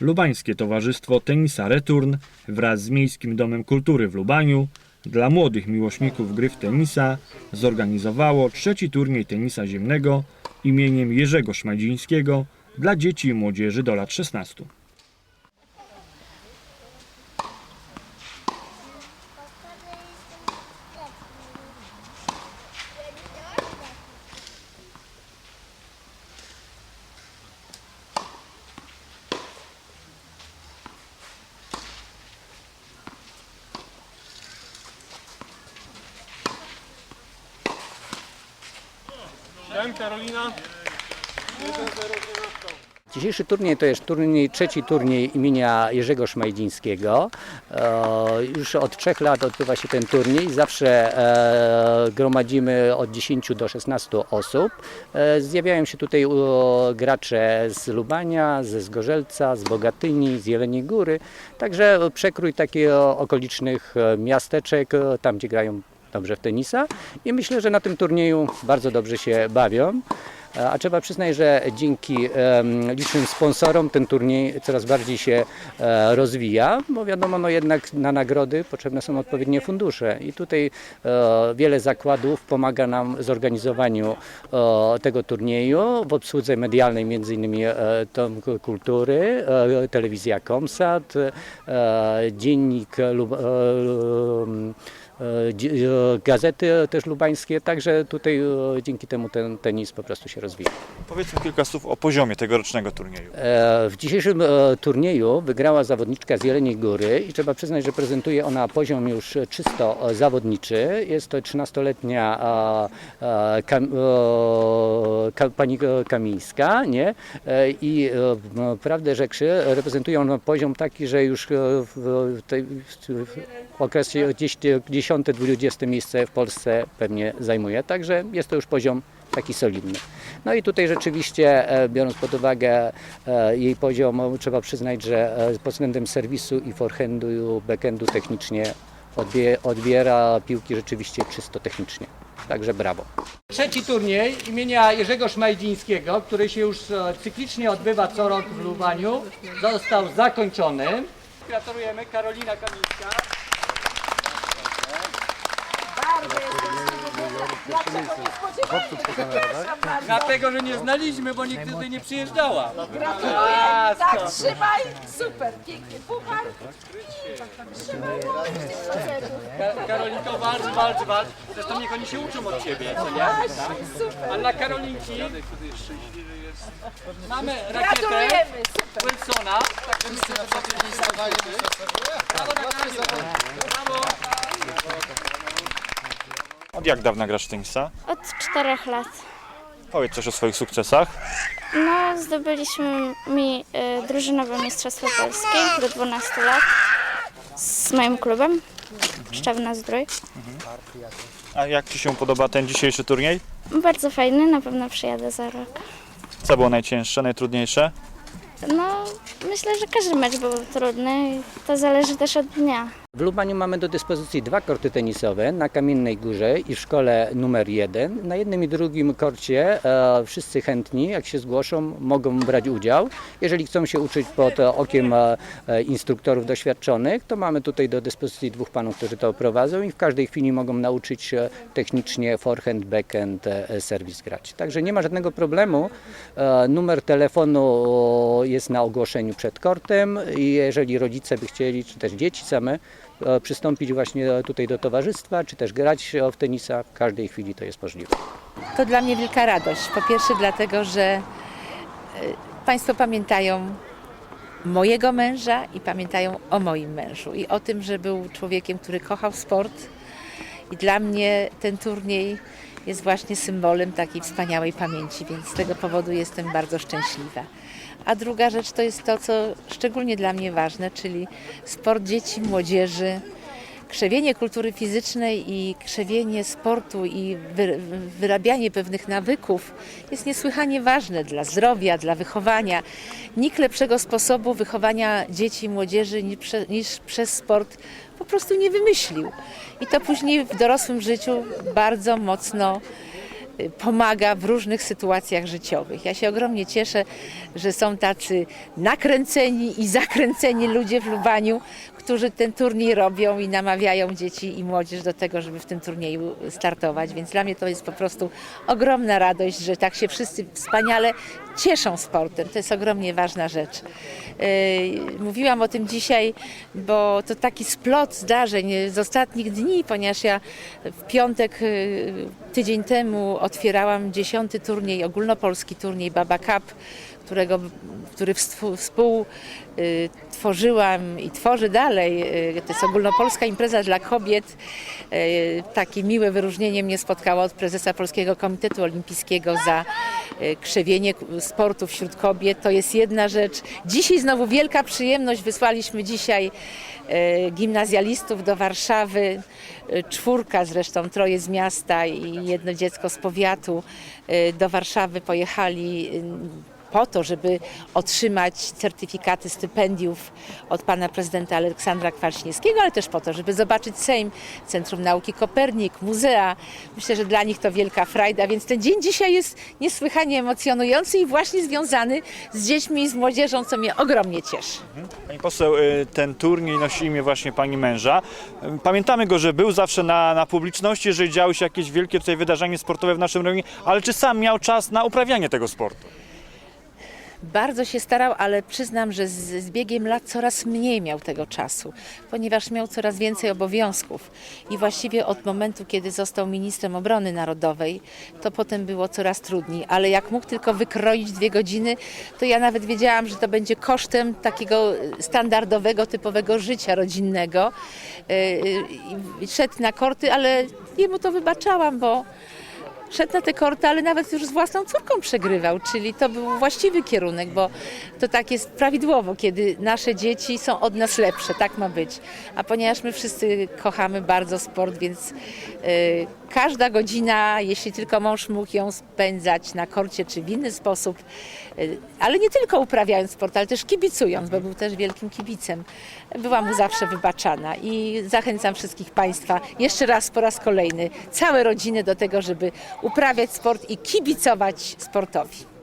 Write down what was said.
Lubańskie Towarzystwo Tenisa Return wraz z Miejskim Domem Kultury w Lubaniu dla młodych miłośników gry w tenisa zorganizowało trzeci turniej tenisa ziemnego imieniem Jerzego Szmadzińskiego dla dzieci i młodzieży do lat 16. Wiem, Karolina. Dzisiejszy turniej to jest turniej, trzeci turniej imienia Jerzego Szmajdzińskiego. E, Już od trzech lat odbywa się ten turniej. Zawsze e, gromadzimy od 10 do 16 osób. E, Zjawiają się tutaj gracze z Lubania, ze Zgorzelca, z Bogatyni, z Jeleniej Góry. Także przekrój takich okolicznych miasteczek, tam gdzie grają dobrze w tenisa. I myślę, że na tym turnieju bardzo dobrze się bawią. A trzeba przyznać, że dzięki licznym sponsorom ten turniej coraz bardziej się e, rozwija, bo wiadomo, no jednak na nagrody potrzebne są odpowiednie fundusze i tutaj e, wiele zakładów pomaga nam w zorganizowaniu e, tego turnieju, w obsłudze medialnej między innymi Dom Kultury, telewizja Komsat, dziennik Lub, e, e, dzie- e, gazety też lubańskie, także tutaj dzięki temu ten tenis po prostu się rozwija. Powiedzmy kilka słów o poziomie tegorocznego turnieju. W dzisiejszym turnieju wygrała zawodniczka z Jeleniej Góry i trzeba przyznać, że prezentuje ona poziom już czysto zawodniczy. Jest to 13-letnia e, e, kam, ka, pani Kamińska, nie? I m, prawdę rzekszy, reprezentuje ona poziom taki, że już w, tej, w okresie gdzieś 10-20 miejsce w Polsce pewnie zajmuje. Także jest to już poziom taki solidny. No i tutaj rzeczywiście, e, biorąc pod uwagę e, jej poziom, trzeba przyznać, że e, pod względem serwisu i forehandu, i backhandu technicznie odbie, odbiera piłki rzeczywiście czysto technicznie. Także brawo. Trzeci turniej imienia Jerzego Szmajdzińskiego, który się już cyklicznie odbywa co rok w Lubaniu, został zakończony. Gratulujemy, Karolina Kamińska. Dlatego, że nie znaliśmy, bo nikt tutaj nie przyjeżdżała. Gratuluję! Tak, trzymaj! Super, pięknie. Puchar. Trzymaj, no, Ka- Karolinko, walcz, walcz, walcz. Zresztą niech oni się uczą od Ciebie, co nie? Właśnie, super. A dla Karolinki mamy rakietę Gratulujemy, super. Wilsona. Także myślę, że to Brawo na Karolinkę. Brawo. Od jak dawna grasz w tenisa? Od czterech lat. Powiedz coś o swoich sukcesach. No, zdobyliśmy mi y, drużynowe Mistrzostwo Polskie do 12 lat z moim klubem Szczawna Zdrój. A jak Ci się podoba ten dzisiejszy turniej? Bardzo fajny, na pewno przyjadę za rok. Co było najcięższe, najtrudniejsze? No, myślę, że każdy mecz był trudny i to zależy też od dnia. W Lubaniu mamy do dyspozycji dwa korty tenisowe na Kamiennej Górze i w szkole numer jeden. Na jednym i drugim korcie e, wszyscy chętni, jak się zgłoszą, mogą brać udział. Jeżeli chcą się uczyć pod e, okiem e, e, instruktorów doświadczonych, to mamy tutaj do dyspozycji dwóch panów, którzy to prowadzą i w każdej chwili mogą nauczyć się technicznie forehand, backhand, e, serwis grać. Także nie ma żadnego problemu. E, Numer telefonu jest na ogłoszeniu przed kortem i jeżeli rodzice by chcieli, czy też dzieci same, e, przystąpić właśnie tutaj do towarzystwa, czy też grać w tenisa, w każdej chwili to jest możliwe. To dla mnie wielka radość. Po pierwsze dlatego, że e, Państwo pamiętają mojego męża i pamiętają o moim mężu i o tym, że był człowiekiem, który kochał sport i dla mnie ten turniej jest właśnie symbolem takiej wspaniałej pamięci, więc z tego powodu jestem bardzo szczęśliwa. A druga rzecz to jest to, co szczególnie dla mnie ważne, czyli sport dzieci, młodzieży, krzewienie kultury fizycznej i krzewienie sportu i wy, wyrabianie pewnych nawyków jest niesłychanie ważne dla zdrowia, dla wychowania. Nikt lepszego sposobu wychowania dzieci i młodzieży niż przez sport po prostu nie wymyślił. I to później w dorosłym życiu bardzo mocno y, pomaga w różnych sytuacjach życiowych. Ja się ogromnie cieszę, że są tacy nakręceni i zakręceni ludzie w Lubaniu, którzy ten turniej robią i namawiają dzieci i młodzież do tego, żeby w tym turnieju startować. Więc dla mnie to jest po prostu ogromna radość, że tak się wszyscy wspaniale cieszą sportem. To jest ogromnie ważna rzecz. Yy, Mówiłam o tym dzisiaj, bo to taki splot zdarzeń z ostatnich dni, ponieważ ja w piątek yy, tydzień temu otwierałam dziesiąty turniej, ogólnopolski turniej Baba Cup, którego, który współ- współ y, i tworzę dalej. Y, To jest ogólnopolska impreza dla kobiet. Y, Takie miłe wyróżnienie mnie spotkało od prezesa Polskiego Komitetu Olimpijskiego za krzewienie sportu wśród kobiet. To jest jedna rzecz. Dzisiaj znowu wielka przyjemność. Wysłaliśmy dzisiaj gimnazjalistów do Warszawy. Czwórka zresztą, troje z miasta i jedno dziecko z powiatu do Warszawy pojechali po to, żeby otrzymać certyfikaty stypendiów od pana prezydenta Aleksandra Kwaśniewskiego, ale też po to, żeby zobaczyć Sejm, Centrum Nauki Kopernik, muzea. Myślę, że dla nich to wielka frajda, więc ten dzień dzisiaj jest niesłychanie emocjonujący i właśnie związany z dziećmi i z młodzieżą, co mnie ogromnie cieszy. Pani poseł, y, ten turniej nosi imię właśnie pani męża. Y, Pamiętamy go, że był zawsze na, na publiczności, że działy się jakieś wielkie tutaj wydarzenie sportowe w naszym rejonie, ale czy sam miał czas na uprawianie tego sportu? Bardzo się starał, ale przyznam, że z, z biegiem lat coraz mniej miał tego czasu, ponieważ miał coraz więcej obowiązków. I właściwie od momentu, kiedy został ministrem obrony narodowej, to potem było coraz trudniej. Ale jak mógł tylko wykroić dwie godziny, to ja nawet wiedziałam, że to będzie kosztem takiego standardowego, typowego życia rodzinnego. Yy, i Szedł na korty, ale jemu to wybaczałam, bo szedł na te korty, ale nawet już z własną córką przegrywał, czyli to był właściwy kierunek, bo to tak jest prawidłowo, kiedy nasze dzieci są od nas lepsze, tak ma być. A ponieważ my wszyscy kochamy bardzo sport, więc y, każda godzina, jeśli tylko mąż mógł ją spędzać na korcie czy w inny sposób, y, ale nie tylko uprawiając sport, ale też kibicując, bo był też wielkim kibicem, była mu zawsze wybaczana i zachęcam wszystkich Państwa jeszcze raz, po raz kolejny, całe rodziny do tego, żeby uprawiać sport i kibicować sportowi.